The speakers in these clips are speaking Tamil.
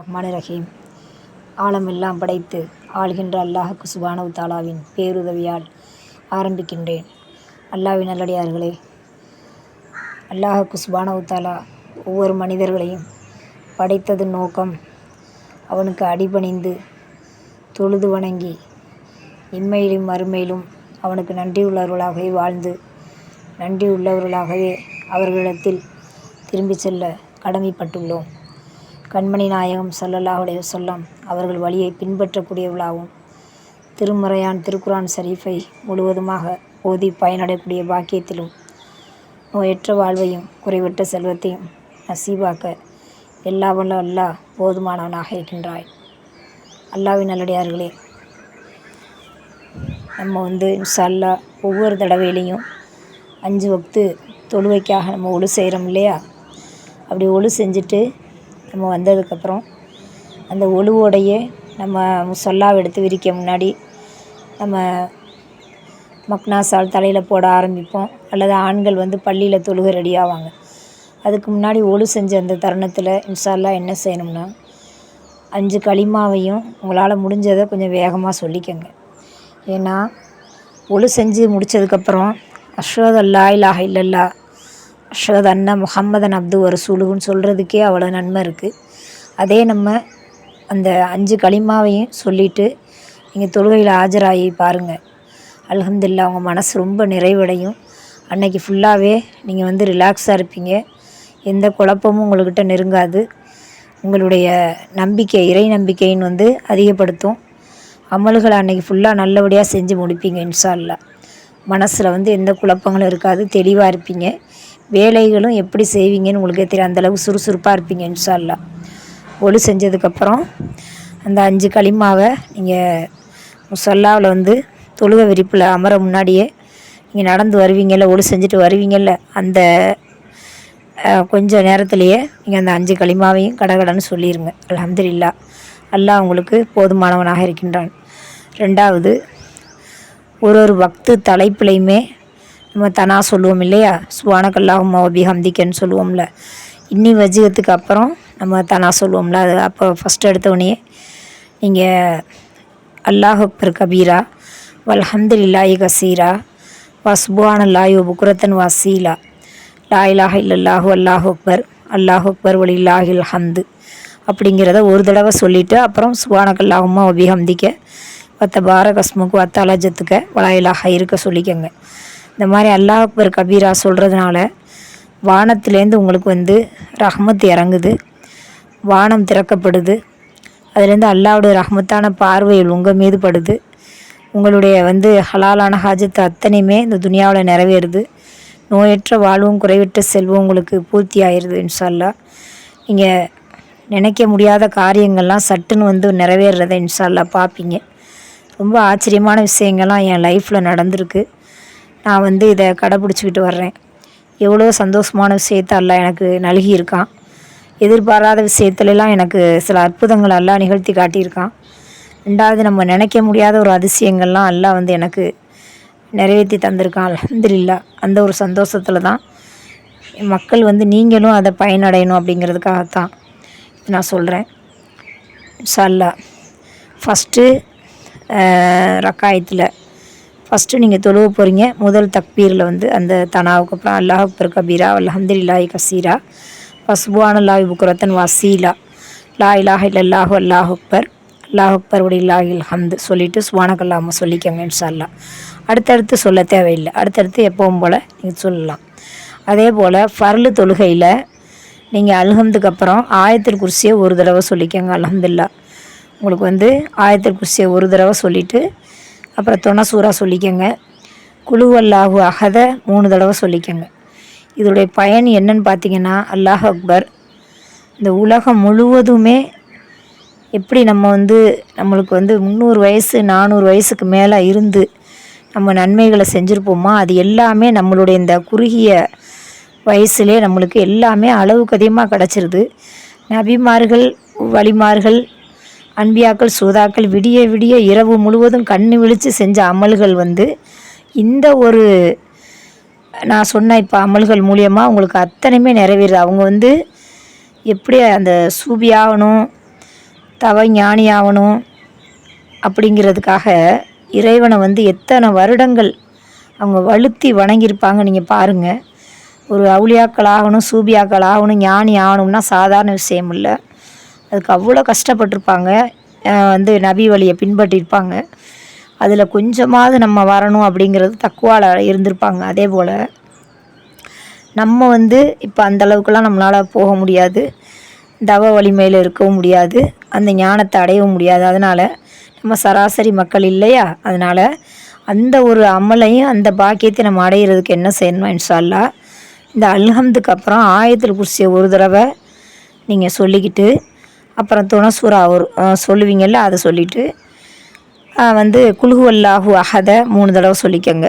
ரஹ்மான் ரஹீம் ஆழமெல்லாம் படைத்து ஆள்கின்ற அல்லாஹுக்கு சுபானவ் தாலாவின் பேருதவியால் ஆரம்பிக்கின்றேன். அல்லாவின் நல்லடியார்களே அல்லாஹுக்கு சுபானவ் தாலா ஒவ்வொரு மனிதர்களையும் படைத்தது நோக்கம். அவனுக்கு அடிபணிந்து தொழுது வணங்கி இம்மையிலும் மறுமையிலும் அவனுக்கு நன்றியுள்ளவர்களாகவே வாழ்ந்து நன்றியுள்ளவர்களாகவே அவர்களிடத்தில் திரும்பிச் செல்ல கடமைப்பட்டுள்ளோம். கண்மணி நாயகம் ஸல்லல்லாஹு சொல்லம் அவர்கள் வழியை பின்பற்றக்கூடியவர்களாகவும் திருமறையான் திருக்குரான் ஷரீஃபை முழுவதுமாக ஓதி பயனடையக்கூடிய பாக்கியத்திலும் நோயற்ற வாழ்வையும் குறைவற்ற செல்வத்தையும் நசீபாக்க எல்லா வல்ல அல்லாஹ் போதுமானவனாக இருக்கின்றாய். அல்லாவின் நல்லடியார்களே நம்ம வந்து இன்ஷா ஒவ்வொரு தடவையிலையும் அஞ்சு வக்து தொழுவைக்காக நம்ம ஒழு செய்கிறோம் இல்லையா? அப்படி ஒழு செஞ்சுட்டு நம்ம வந்ததுக்கப்புறம் அந்த ஒழுவோடையே நம்ம சொல்லாவை எடுத்து விரிக்க முன்னாடி நம்ம மக்னாசால் தலையில் போட ஆரம்பிப்போம். அல்லது ஆண்கள் வந்து பள்ளியில் தொழுக ரெடி ஆவாங்க. அதுக்கு முன்னாடி ஒழு செஞ்ச அந்த தருணத்தில் இன்ஷா என்ன செய்யணும்னா அஞ்சு களிமாவையும் உங்களால் முடிஞ்சதை கொஞ்சம் வேகமாக சொல்லிக்கோங்க. ஏன்னா ஒழு செஞ்சு முடித்ததுக்கப்புறம் அஷ்ஹது அல்லா இலாஹ இல்லல்லா அஷ்ஹது அன்ன முஹம்மதன் அப்து ஒரு சுழுகுன்னு சொல்கிறதுக்கே அவ்வளோ நன்மை இருக்குது அதே நம்ம அந்த அஞ்சு களிமாவையும் சொல்லிவிட்டு நீங்கள் தொழுகையில் ஆஜராகி பாருங்கள் அல்ஹம்துலில்லாஹ் உங்கள் மனசு ரொம்ப நிறைவடையும். அன்னைக்கு ஃபுல்லாகவே நீங்கள் வந்து ரிலாக்ஸாக இருப்பீங்க. எந்த குழப்பமும் உங்கள்கிட்ட நெருங்காது. உங்களுடைய நம்பிக்கை இறை நம்பிக்கைன்னு வந்து அதிகப்படுத்தும். அமல்களை அன்னைக்கு ஃபுல்லாக நல்லபடியாக செஞ்சு முடிப்பீங்க இன்ஷால்லா மனசில் வந்து எந்த குழப்பங்களும் இருக்காது தெளிவாக இருப்பீங்க. வேலைகளும் எப்படி செய்வீங்கன்னு உங்களுக்கே தெரியும். அந்தளவுக்கு சுறுசுறுப்பாக இருப்பீங்க இன்ஷால்லா ஒளி செஞ்சதுக்கப்புறம் அந்த அஞ்சு களிமாவை நீங்கள் முசல்லாவில் வந்து தொழுக விரிப்பில் அமர முன்னாடியே நீங்கள் நடந்து வருவீங்கள்ல ஒளி செஞ்சுட்டு வருவீங்கள்ல அந்த கொஞ்சம் நேரத்துலையே நேரத்திலேயே நீங்கள் அந்த அஞ்சு களிமாவையும் கடகடன்னு சொல்லிடுங்க அலமதுல்லா அல்லாஹ் உங்களுக்கு போதுமானவனாக இருக்கின்றான். ரெண்டாவது ஒரு ஒரு பக்து தலைப்புலையுமே நம்ம தனா சொல்லுவோம் இல்லையா? சுவானக்கல்லாகும் மோபி சொல்லுவோம்ல. இன்னி வஜிகத்துக்கு அப்புறம் நம்ம தனா சொல்லுவோம்ல. அது அப்போ ஃபஸ்ட் எடுத்தோடனே நீங்கள் அல்லாஹ் அக்பர் கபீரா வல்ஹம்துலில்லாஹி கசீரா வா அல்லாஹி புக்குரத்தன் வசீலா லா இலாஹ இல்லல்லாஹு அல்லாஹ் அக்பர் அல்லாஹ் அக்பர் வலில்லாஹில் ஹம்து அப்படிங்கிறத ஒரு தடவை சொல்லிவிட்டு அப்புறம் சுபானக்கல்லாஹும்மா ஒபிஹம்திக்க வத்த பாரகஸ்முக்கு வத்த அலஜத்துக்க வலாயிலாக இருக்க சொல்லிக்கோங்க. இந்த மாதிரி அல்லாஹ் அக்பர் கபீரா சொல்கிறதுனால வானத்துலேருந்து உங்களுக்கு வந்து ரஹமத் இறங்குது. வானம் திறக்கப்படுது. அதுலேருந்து அல்லாவுடைய ரஹமத்தான பார்வையில் உங்கள் மீது படுது. உங்களுடைய வந்து ஹலாலான ஹாஜத்து அத்தனையுமே இந்த துனியாவில் நிறைவேறுது. நோயற்ற வாழ்வும் குறைவிட்ட செல்வம் உங்களுக்கு பூர்த்தி ஆயிடுது இன்ஷால்லா. நீங்கள் நினைக்க முடியாத காரியங்கள்லாம் சட்டுன்னு வந்து நிறைவேறதை இன்ஷால்லா பார்ப்பீங்க ரொம்ப ஆச்சரியமான விஷயங்கள்லாம் என் லைஃப்பில் நடந்திருக்கு. நான் வந்து இதை கடைப்பிடிச்சிக்கிட்டு வர்றேன். எவ்வளோ சந்தோஷமான விஷயத்த அல்லாஹ் எனக்கு நல்கியிருக்கான். எதிர்பாராத விஷயத்துலலாம் எனக்கு சில அற்புதங்கள் எல்லாம் நிகழ்த்தி காட்டியிருக்கான். ரெண்டாவது நம்ம நினைக்க முடியாத ஒரு அதிசயங்கள்லாம் எல்லாம் வந்து எனக்கு நிறைவேற்றி தந்திருக்கான். அல்ஹம்துலில்லாஹ் அந்த ஒரு சந்தோஷத்தில் தான் மக்கள் வந்து நீங்களும் அதை பயனடையணும் அப்படிங்கிறதுக்காகத்தான் நான் சொல்கிறேன் இன்ஷா ஃபஸ்ட்டு ரக்காயத்தில் ஃபஸ்ட்டு நீங்கள் தொழுவ போகிறீங்க முதல் தக்பீரில் வந்து அந்த தனாவுக்கு அப்புறம் அல்லாஹ் அக்பர் கபீரா அல்ஹம்துலில்லாஹி கசீரா. பசுபான லாஹி புக்குரத்தன் வசீலா. லா இலாஹ இல்லாஹு அல்லாஹ் அக்பர். அல்லாஹ் அக்பர் உடில்லாஹில் ஹம்து சொல்லிவிட்டு சுவானகல்லாம சொல்லிக்கோங்க இன்ஷால்லா அல்லாஹ் அடுத்தடுத்து சொல்ல தேவையில்லை. அடுத்தடுத்து எப்பவும் போல் நீங்கள் சொல்லலாம். அதே போல் ஃபர்லு தொழுகையில் நீங்கள் அல்ஹம்துக்கு அப்புறம் ஆயத்தில் குர்சியை ஒரு தடவை சொல்லிக்கோங்க அல்ஹம்துலில்லா உங்களுக்கு வந்து ஆயத்தில் குர்சியை ஒரு தடவை சொல்லிவிட்டு அப்புறம் துணை சொல்லிக்கோங்க. குழுவல்லாஹு அகத மூணு தடவை சொல்லிக்கோங்க. இதோடைய பயன் என்னன்னு பார்த்தீங்கன்னா அல்லாஹ் அக்பர். இந்த உலகம் முழுவதுமே எப்படி நம்ம வந்து நம்மளுக்கு வந்து முந்நூறு வயசு நானூறு வயசுக்கு மேலே இருந்து நம்ம நன்மைகளை செஞ்சுருப்போமோ? அது எல்லாமே நம்மளுடைய இந்த குறுகிய வயசுலே நம்மளுக்கு எல்லாமே அளவுக்கு அதிகமாக கிடச்சிருது. நபிமார்கள் வழிமார்கள் அன்பியாக்கள் சூதாக்கள் விடிய விடிய இரவு முழுவதும் கண்ணு விழித்து செஞ்ச அமல்கள் வந்து இந்த ஒரு நான் சொன்ன இப்போ அமல்கள் மூலியமாக உங்களுக்கு அத்தனையுமே நிறைவேறுது. அவங்க வந்து எப்படி அந்த சூபியாகணும் தவ ஞானி ஆகணும் அப்படிங்கிறதுக்காக இறைவனை வந்து எத்தனை வருடங்கள் அவங்க வழுத்தி வணங்கியிருப்பாங்க நீங்கள் பாருங்கள் ஒரு அவுளியாக்கள் ஆகணும் சூபியாக்கள் ஆகணும் ஞானி ஆகணும்னா சாதாரண விஷயம் இல்லை. அதுக்கு அவ்வளோ கஷ்டப்பட்டிருப்பாங்க. வந்து நபி வழியை பின்பற்றியிருப்பாங்க. அதில் கொஞ்சமாவது நம்ம வரணும் அப்படிங்கிறது தக்குவால இருந்திருப்பாங்க அதே போல். நம்ம வந்து இப்போ அந்த அளவுக்குலாம் நம்மளால் போக முடியாது. தவ வலிமையில் இருக்கவும் முடியாது. அந்த ஞானத்தை அடையவும் முடியாது. அதனால் நம்ம சராசரி மக்கள் இல்லையா? அதனால் அந்த ஒரு அமலையும் அந்த பாக்கியத்தை நம்ம அடையிறதுக்கு என்ன செய்யணும் இன்ஷால்லா இந்த அல்ஹம்துக்கு அப்புறம் ஆயத்தில் குறிச்சிய ஒரு தடவை நீங்கள் சொல்லிக்கிட்டு அப்புறம் துணசூரா ஒரு சொல்லுவீங்கள்ல அதை சொல்லிவிட்டு வந்து குல்ஹுவல்லாஹு அகதை மூணு தடவை சொல்லிக்கோங்க.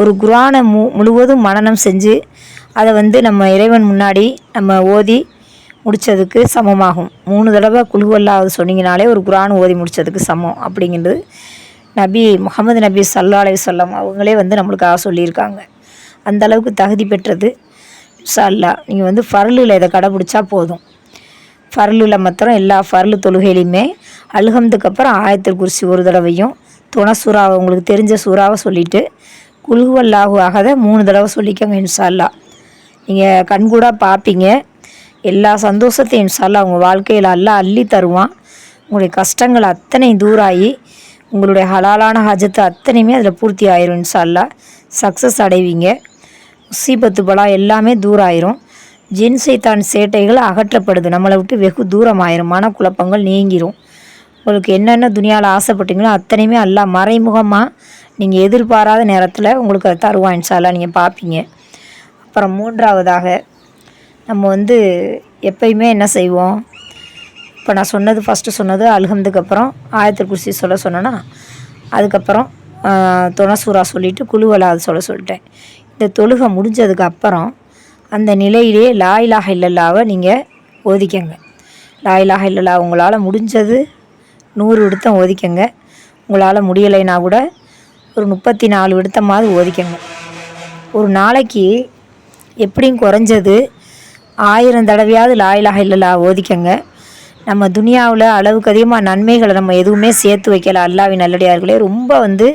ஒரு குரானை மு முழுவதும் மனனம் செஞ்சு அதை வந்து நம்ம இறைவன் முன்னாடி நம்ம ஓதி முடித்ததுக்கு சமமாகும். மூணு தடவை குல்ஹுவல்லாஹு சொன்னீங்கனாலே ஒரு குரான் ஓதி முடித்ததுக்கு சமம் அப்படிங்கிறது நபி முகமது நபி சல்லா சொல்லம் அவங்களே வந்து நம்மளுக்காக சொல்லியிருக்காங்க. அந்த அளவுக்கு தகுதி பெற்றது. இன்ஷா நீங்கள் வந்து ஃபரலில் இதை கடைபிடிச்சா போதும். ஃபர்லுல மாத்திரம் எல்லா ஃபர்லு தொழுகையிலையுமே அல்ஹம்துக்கு அப்புறம் ஆயத்தில் குறிச்சி ஒரு தடவையும் துணை சூறாவை உங்களுக்கு தெரிஞ்ச சூறாவை சொல்லிவிட்டு குல்குவல்லாஹு ஆகாத மூணு தடவை சொல்லிக்கோங்க இன்ஷால்லா நீங்கள் கண்கூடாக பார்ப்பீங்க. எல்லா சந்தோஷத்தையும் இன்ஷால்லா உங்கள் வாழ்க்கையில் எல்லாம் அள்ளி தருவான். உங்களுடைய கஷ்டங்கள் அத்தனை தூராகி உங்களுடைய ஹலாலான ஹஜத்து அத்தனையுமே அதில் பூர்த்தி ஆயிரும் இன்ஷால்லா சக்ஸஸ் அடைவீங்க. முசீபத்து பலா எல்லாமே தூரம் ஜின் சைத்தான் சேட்டைகள் அகற்றப்படுது. நம்மளை விட்டு வெகு தூரம் ஆயிரும் மனக்குழப்பங்கள் நீங்கிரும். உங்களுக்கு என்னென்ன துணியால் ஆசைப்பட்டீங்களோ அத்தனையுமே எல்லாம் மறைமுகமாக நீங்கள் எதிர்பாராத நேரத்தில் உங்களுக்கு அதை தருவான் இன்ஷால்லா நீங்கள் பார்ப்பீங்க அப்புறம் மூன்றாவதாக நம்ம வந்து எப்பயுமே என்ன செய்வோம்? இப்போ நான் சொன்னது ஃபஸ்ட்டு சொன்னது அல்ஹம்துக்கு அப்புறம் ஆயத்தில் குர்சி சொல்ல சொன்னேன்னா அதுக்கப்புறம் துணசூரா சொல்லிவிட்டு குழுவலா அது சொல்ல சொல்லிட்டேன். இந்த தொழுகை முடிஞ்சதுக்கு அப்புறம் அந்த நிலையிலே லாயிலாக இலாஹ இல்லல்லாவை நீங்கள் ஓதிக்கங்க. லாயிலாக இல்லல்லா உங்களால் முடிஞ்சது நூறு விடுத்தம் ஒதுக்கங்க உங்களால் முடியலைன்னா கூட ஒரு முப்பத்தி நாலு விடுத்தமாவது ஒதுக்கங்க ஒரு நாளைக்கு எப்படியும் குறைஞ்சது ஆயிரம் தடவையாவது லாயிலாக இலாஹ இல்லல்லா ஓதிக்கங்க. நம்ம துனியாவில் அளவுக்கு அதிகமாக நன்மைகளை நம்ம எதுவுமே சேர்த்து வைக்கல. அல்லாவின் நல்லடியார்களே ரொம்ப வந்து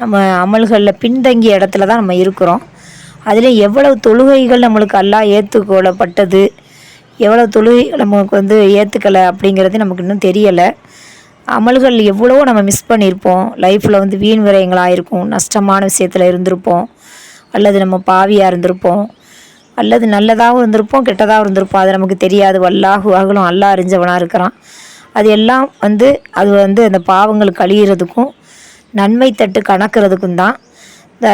நம்ம அமல்களில் பின்தங்கிய இடத்துல தான் நம்ம இருக்கிறோம். அதில் எவ்வளவு தொழுகைகள் நம்மளுக்கு அல்லா ஏற்றுக்கொள்ளப்பட்டது எவ்வளோ தொழுகைகள் நமக்கு வந்து ஏற்றுக்கலை அப்படிங்கிறது நமக்கு இன்னும் தெரியலை. அமல்கள் எவ்வளவோ நம்ம மிஸ் பண்ணியிருப்போம். லைஃப்பில் வந்து வீண் விரயங்களாக இருக்கும் நஷ்டமான விஷயத்தில் இருந்திருப்போம். அல்லது நம்ம பாவியாக இருந்திருப்போம். அல்லது நல்லதாகவும் இருந்திருப்போம் கெட்டதாகவும் இருந்திருப்போம். அது நமக்கு தெரியாது. வல்லாஹு அகலும் அல்லாஹ் அறிஞ்சவனாக இருக்கிறான். அது எல்லாம் வந்து அது வந்து அந்த பாவங்கள் கழியிறதுக்கும் நன்மை தட்டு கணக்கிறதுக்கும் தான்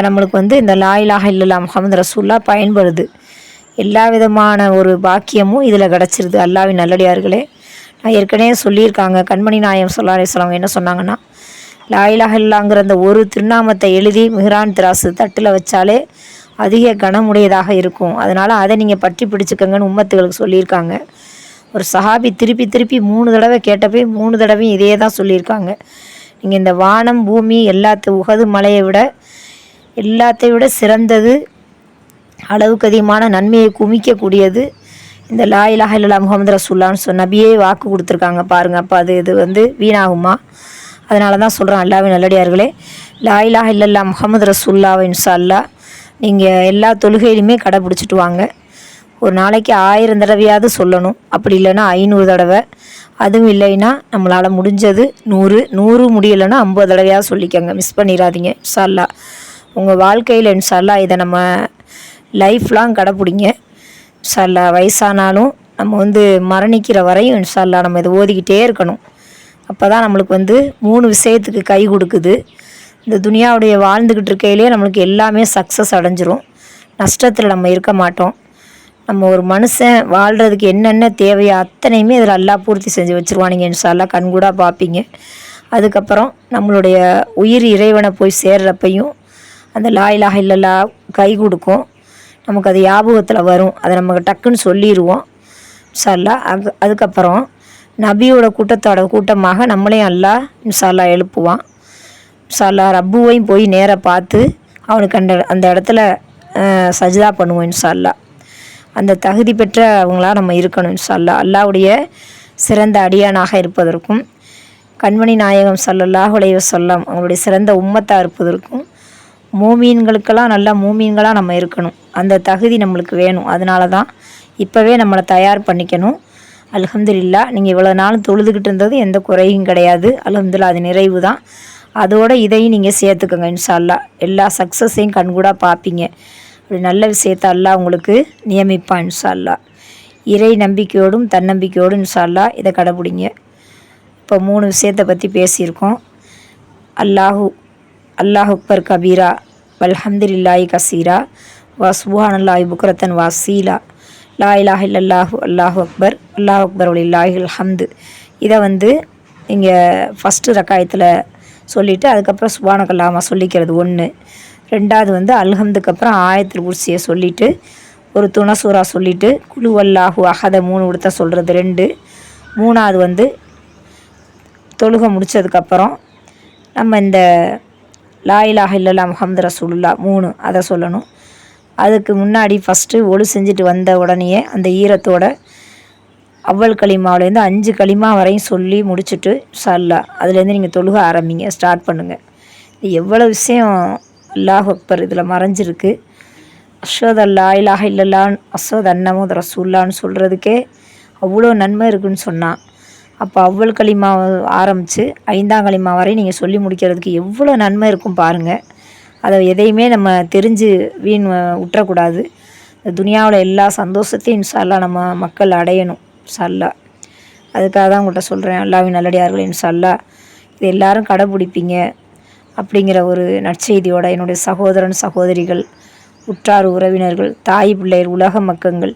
நம்மளுக்கு வந்து இந்த லாயிலாக இல்லல்லா முகமது ரசூல்லா பயன்படுது. எல்லா விதமான ஒரு பாக்கியமும் இதில் கிடச்சிருது. அல்லாவின் நல்லடியார்களே நான் ஏற்கனவே சொல்லியிருக்காங்க. கண்மணி நாயம் சொல்லா சொல்லுவாங்க என்ன சொன்னாங்கன்னா லாயிலாக இல்லாங்கிற அந்த ஒரு திருநாமத்தை எழுதி மிஹ்ரான் திராசு தட்டில் வச்சாலே அதிக கனமுடையதாக இருக்கும். அதனால் அதை நீங்கள் பற்றி பிடிச்சிக்கங்கன்னு உம்மத்துகளுக்கு சொல்லியிருக்காங்க. ஒரு சஹாபி திருப்பி திருப்பி மூணு தடவை கேட்டப்பே மூணு தடவையும் இதே தான் சொல்லியிருக்காங்க. நீங்கள் இந்த வானம் பூமி எல்லாத்து உகது மலையை விட எல்லாத்தை விட சிறந்தது அளவுக்கு அதிகமான நன்மையை குமிக்கக்கூடியது. இந்த லா இலாஹ இல்லா முகமது ரசூல்லான்னு சொன்ன நபியே வாக்கு கொடுத்துருக்காங்க பாருங்கள் அப்போ அது இது வந்து வீணாகுமா? அதனால தான் சொல்கிறேன் அல்லாவின் நல்லடியார்களே லா இலாஹ இல்லல்லா முகமது ரசூல்லாவை இன்ஷா அல்லாஹ் நீங்கள் எல்லா தொழுகையிலுமே கடைப்பிடிச்சிட்டு வாங்க. ஒரு நாளைக்கு ஆயிரம் தடவையாவது சொல்லணும். அப்படி இல்லைன்னா ஐநூறு தடவை. அதுவும் இல்லைன்னா நம்மளால் முடிஞ்சது நூறு நூறு முடியலைன்னா ஐம்பது தடவையாவது சொல்லிக்கோங்க. மிஸ் பண்ணிடாதீங்க இன்ஷா உங்கள் வாழ்க்கையில் இன்ஷால்லா இதை நம்ம லைஃப் லாங் கடைப்பிடிங்க. இன்ஷால்லா வயசானாலும் நம்ம வந்து மரணிக்கிற வரையும் இன்ஷால்லா நம்ம இதை ஓதிக்கிட்டே இருக்கணும். அப்போ தான் நம்மளுக்கு வந்து மூணு விஷயத்துக்கு கை கொடுக்குது. இந்த துனியாவுடைய வாழ்ந்துக்கிட்டு இருக்கையிலே நம்மளுக்கு எல்லாமே சக்ஸஸ் அடைஞ்சிரும். நஷ்டத்தில் நம்ம இருக்க மாட்டோம். நம்ம ஒரு மனுஷன் வாழ்கிறதுக்கு என்னென்ன தேவையோ அத்தனையுமே இதில் எல்லாம் பூர்த்தி செஞ்சு வச்சுருவானுங்க இன்ஷால்லா கண்கூடாக பார்ப்பீங்க. அதுக்கப்புறம் நம்மளுடைய உயிர் இறைவனை போய் சேர்றப்பையும் அந்த லா இலாஹ இல்லல்லா கை கொடுக்கும். நமக்கு அது ஞாபகத்தில் வரும். அதை நமக்கு டக்குன்னு சொல்லிடுவோம் இன்ஷால்லா அது அதுக்கப்புறம் நபியோட கூட்டத்தோட கூட்டமாக நம்மளையும் அல்லாஹ் இன்ஷால்லா எழுப்புவான். இன்ஷால்லா ரப்புவையும் போய் நேராக பார்த்து அவனுக்கு அந்த அந்த இடத்துல சஜிதா பண்ணுவோம் இன்ஷால்லா அந்த தகுதி பெற்ற அவங்களாக நம்ம இருக்கணும் இன்ஷால்லா அல்லாவுடைய சிறந்த அடியானாக இருப்பதற்கும் கண்மணி நாயகம் ஸல்லல்லாஹு அலைஹி வஸல்லம் அவங்களுடைய சிறந்த உம்மத்தாக இருப்பதற்கும் மூமீன்களுக்கெல்லாம் நல்லா மூமீன்களாக நம்ம இருக்கணும். அந்த தகுதி நம்மளுக்கு வேணும். அதனால தான் இப்போவே நம்மளை தயார் பண்ணிக்கணும். அல்ஹம்துலில்லா நீங்கள் இவ்வளோ நாள் தொழுதுகிட்டு இருந்தது எந்த குறையும் கிடையாது. அல்ஹம்துலில்லா அது நிறைவு தான் அதோடு இதையும் நீங்கள் சேர்த்துக்கோங்க இன்ஷால்லா எல்லா சக்ஸஸையும் கண்கூடாக பார்ப்பீங்க. அப்படி நல்ல விஷயத்த அல்லாஹ் உங்களுக்கு நியமிப்பான் இன்ஷா அல்லாஹ் இறை நம்பிக்கையோடும் தன்னம்பிக்கையோடும் இன்ஷால்லா இதை கடைபிடிங்க. இப்போ மூணு விஷயத்தை பற்றி பேசியிருக்கோம். அல்லாஹு அல்லாஹ் அக்பர் கபீரா வல்ஹம்துலில்லாஹி கசீரா வா சுபானல்லாஹி புக்ரத்தன் வாசீலா லா இலாஹ் இல்லல்லாஹு அல்லாஹு அக்பர் அல்லாஹ் அக்பர் இல்லாஹ் ஹம்து இதை வந்து இங்கே ஃபஸ்ட்டு ரக்காயத்தில் சொல்லிவிட்டு அதுக்கப்புறம் சுபானகல்லாமா சொல்லிக்கிறது ஒன்று ரெண்டாவது வந்து அல்ஹம்துக்கு அப்புறம் ஆயத்தில் குர்சியை சொல்லிவிட்டு ஒரு துணசூரா சொல்லிவிட்டு குழு அல்லாஹு அகத மூணு கொடுத்தா சொல்கிறது ரெண்டு. மூணாவது வந்து தொழுகை முடித்ததுக்கப்புறம் நம்ம இந்த லா இலாஹ இல்லல்லா முஹம்மது ரசூலுல்லா மூணு அதை சொல்லணும். அதுக்கு முன்னாடி ஃபஸ்ட்டு ஒழு செஞ்சுட்டு வந்த உடனேயே அந்த ஈரத்தோட அவ்வல் களிமாவிலேருந்து அஞ்சு களிமா வரையும் சொல்லி முடிச்சுட்டு சல்லா அதுலேருந்து நீங்கள் தொழுக ஆரம்பிங்க ஸ்டார்ட் பண்ணுங்கள் இது எவ்வளோ விஷயம்? அல்லாஹ் அக்பர் இதில் மறைஞ்சிருக்கு. அஸ்வத் அல்லா இலாஹ இல்லல்லான் அஸ்வத் அன்னமுத் ரசூல்லான்னு சொல்கிறதுக்கே அவ்வளோ நன்மை இருக்குன்னு சொன்னான். அப்போ அவ்வள் களிமா ஆரம்பித்து ஐந்தாங்களிமா வரை நீங்கள் சொல்லி முடிக்கிறதுக்கு எவ்வளோ நன்மை இருக்கும் பாருங்கள் அதை எதையுமே நம்ம தெரிஞ்சு வீண் விட்டுறக்கூடாது துனியாவில் எல்லா சந்தோஷத்தையும் இன்ஷால்லா நம்ம மக்கள் அடையணும் இன்ஷால்லா அதுக்காக தான் உங்கள்கிட்ட சொல்கிறேன் அல்லாவின் நல்லடியார்கள் இன்ஷால்லா இது எல்லாரும் கடைப்பிடிப்பீங்க அப்படிங்கிற ஒரு நற்செய்தியோட என்னுடைய சகோதரன் சகோதரிகள் உற்றார் உறவினர்கள் தாய் பிள்ளையர் உலக மக்கங்கள்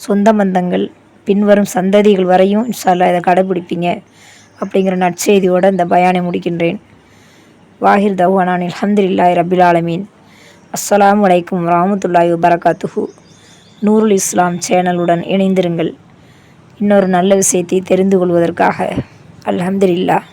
சொந்த பந்தங்கள் பின்வரும் சந்ததிகள் வரையும் இன்ஷால்லா இதை கடைப்பிடிப்பீங்க அப்படிங்கிற நற்செய்தியோடு இந்த பயானை முடிக்கின்றேன். வாஹிர் தவானான் அல்ஹம்துலில்லாஹி ரபில் ஆலமீன். அஸ்ஸலாம் வலைக்கும் ராமத்துல்லாய் பரகாத்துஹு நூருல் இஸ்லாம் சேனலுடன் இணைந்திருங்கள். இன்னொரு நல்ல விஷயத்தை தெரிந்து கொள்வதற்காக. அல்ஹம்துலில்லாஹ்.